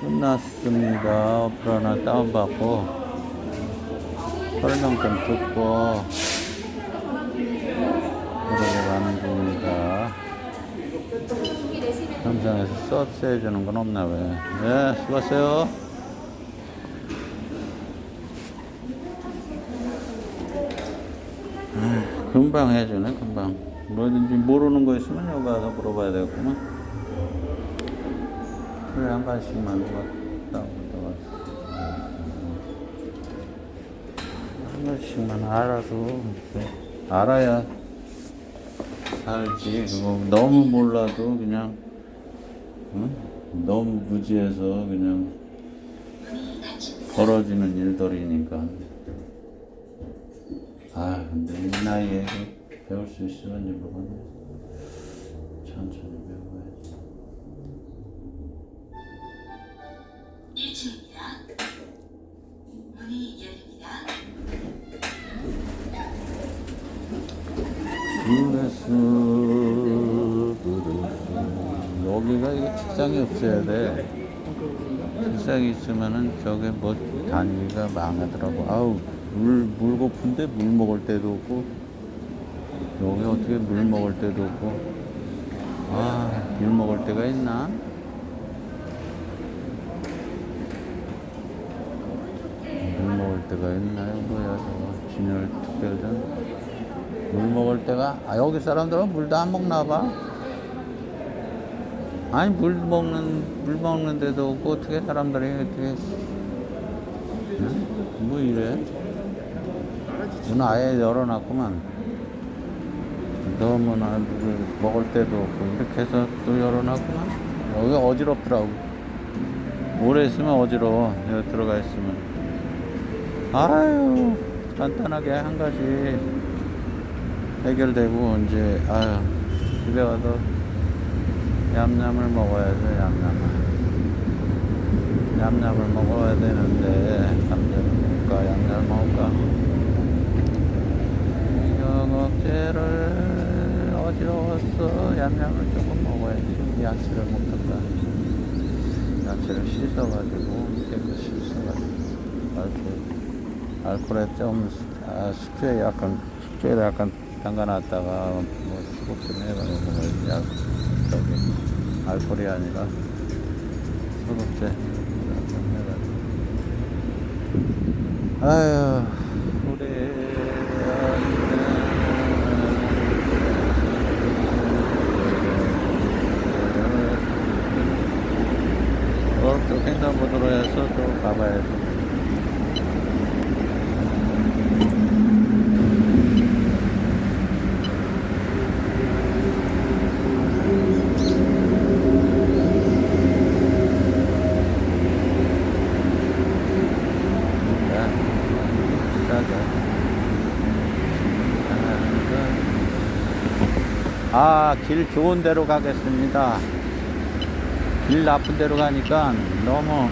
끝났습니다. 어플 하나 다운받고 설명 좀 듣고 들어가는 중입니다. 현장에서 서비스 해주는 건 없나 왜? 네, 수고하세요. 아, 금방 해주네, 금방. 뭐든지 모르는 거 있으면 여기 가서 물어봐야 되겠구만. 그래, 한 왔다 갔다 한 번씩만 알아도, 돼. 알아야 살지. 그거 너무 몰라도 그냥, 응? 너무 무지해서 그냥 벌어지는 일들이니까. 아, 근데 이 나이에 배울 수 있으면 모르겠네. 천천히 여기가 이게 책상이 없어야 돼. 책상이 있으면은 저게 뭐 단위가 망하더라고. 아우 물, 물 고픈데 물 먹을 때도 없고 여기 어떻게 물 먹을 때도 없고 아물 먹을 때가 있나? 물 먹을 때가 있나요? 뭐야 저거 진열 특별전 물 먹을 때가 아 여기 사람들은 물도 안 먹나 봐. 아니 물 먹는 물 먹는 데도 없고 어떻게 사람들이 어떻게 응? 뭐 이래? 문 아예 열어놨구만. 너무나 물을 먹을 때도 없고 이렇게 해서 또 열어놨구만. 여기 어지럽더라고. 오래 있으면 어지러워. 여기 들어가 있으면. 아유 간단하게 한 가지 해결되고 이제 아유 집에 와서 얌얌을 먹어야죠 얌얌을 얌얌을 먹어야 되는데 감자를 먹을까 얌얌을 먹을까? 영업제를 어지러웠어 얌얌을 조금 먹어야지. 야채를 먹던가 야채를 씻어가지고 깨끗이 씻어가지고. 알코올 알코올에 좀 아, 식초에 약간 식초에 약간 담가놨다가 뭐 수국 좀 해가지고 먹어야지 약 저기 알코올이 아니라 소독제 좀 해가지고. 아유 우리 어, 또 횡단보도로 해서 또 가봐야지. 자, 시작해. 아, 길 좋은 데로 가겠습니다. 길 나쁜 데로 가니까 너무,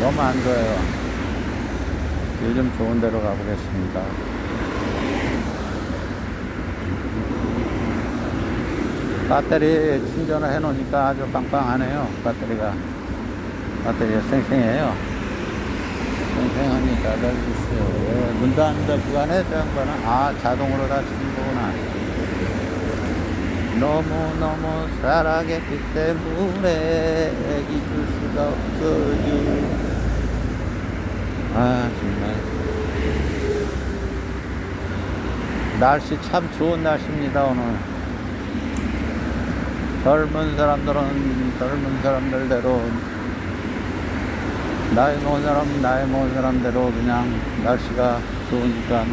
너무 안 좋아요. 길 좀 좋은 데로 가보겠습니다. 배터리 충전을 해 놓으니까 아주 빵빵하네요. 배터리가. 배터리가 쌩쌩해요. 쌩쌩하니까 달리세요. 문 닫는 구간에 저 양반은, 아, 자동으로 닫히는 거구나. 너무너무 사랑했기 때문에 잊을 수가 없어요. 아, 정말. 날씨 참 좋은 날씨입니다, 오늘. 젊은 사람들은 젊은 사람들대로 나이 먹은 사람 나이 먹은 사람대로 그냥 날씨가 좋으니까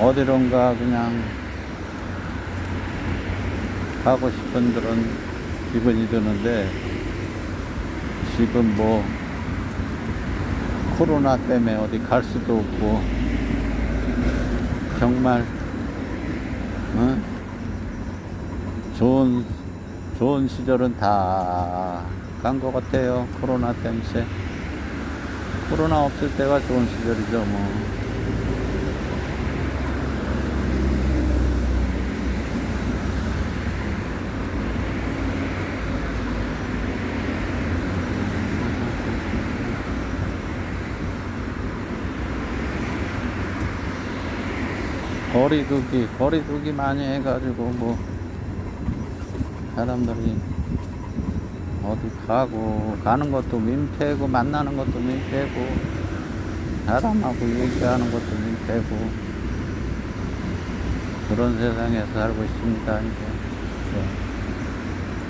어디론가 그냥 가고 싶은 그런 기분이 드는데 지금 뭐 코로나 때문에 어디 갈 수도 없고 정말 어? 좋은 좋은 시절은 다 간 것 같아요. 코로나 때문에. 코로나 없을 때가 좋은 시절이죠 뭐 거리두기, 거리두기 많이 해가지고 뭐 사람들이 어디 가고 가는 것도 민폐고 만나는 것도 민폐고 사람하고 얘기하는 것도 민폐고 그런 세상에서 살고 있습니다 이제. 네.